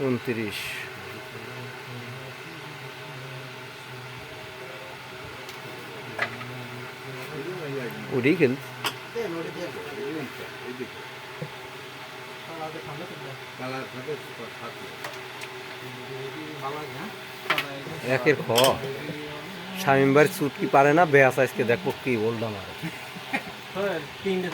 উনত্রিশ। ওটাই খেল একের খ। স্বামীবার চুট কি পারে না? বেয়া সাইজকে দেখব কি বললাম আর তিনটে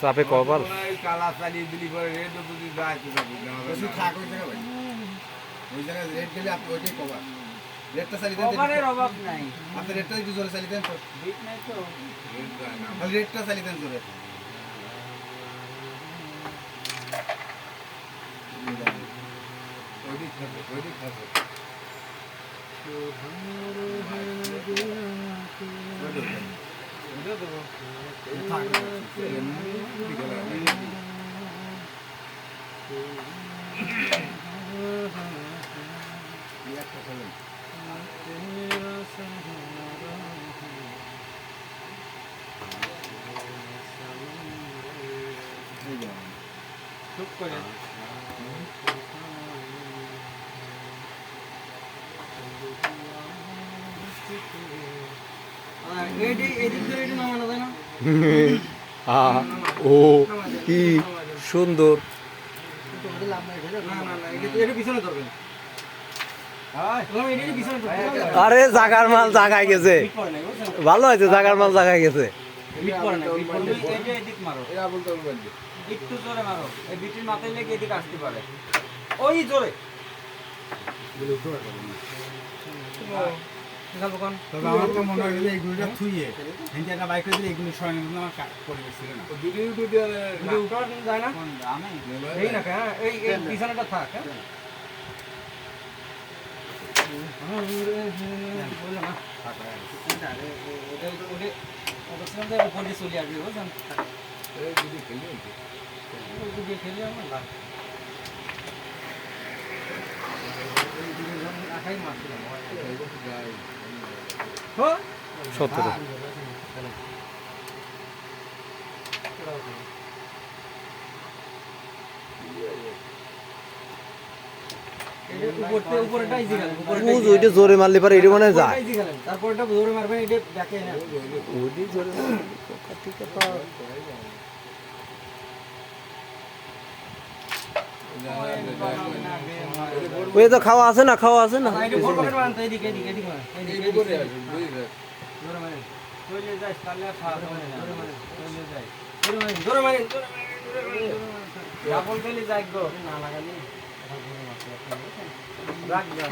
চাপে কবার? কালা চালিয়ে দিলি পরে রেড যদি যায় তো থাক ওই জায়গায় ওই জায়গায় রেট গেলে আপনি ওইটাই কভার রেটটা চালিয়ে দেন কভারের অভাব নাই। আপনি রেটটা একটু জোরে চালিয়ে দেন তো। বিট নাই তো। রেড যায় না খালি রেটটা চালিয়ে দেন জোরে। ওইদিক থাকে ওইদিক থাকে চুপ করে আর এইটি এদিক ধরে একটু নামানো যায় না আ ও, কি সুন্দর। আরে, জাগার মাল জাগায় গেছে। ভালো হয়েছে, জাগার মাল জাগায় গেছে। মাথায় লেগে এদিকে আসতে পারে। ওই জোরে। তবে আমার তো মনে হয় যে এইগুলোটা থুইয়ে হিন্দি একটা বাইক দিলে এইগুলো সরানো কিন্তু আমার পরিবেশ ছিল না। উঠানো কিন্তু যায় না? এই না হ্যাঁ এই এই পিছনেটা থাক হ্যাঁ? বললাম না সতেরো। ওইটা জোরে মারলে পারে এটা মনে যায়। তারপরটা জোরে মারবেন এটা ব্যাকে না ওইটি জোরে ওই তো খাওয়া আছে না খাওয়া আছে না? রাখ যা।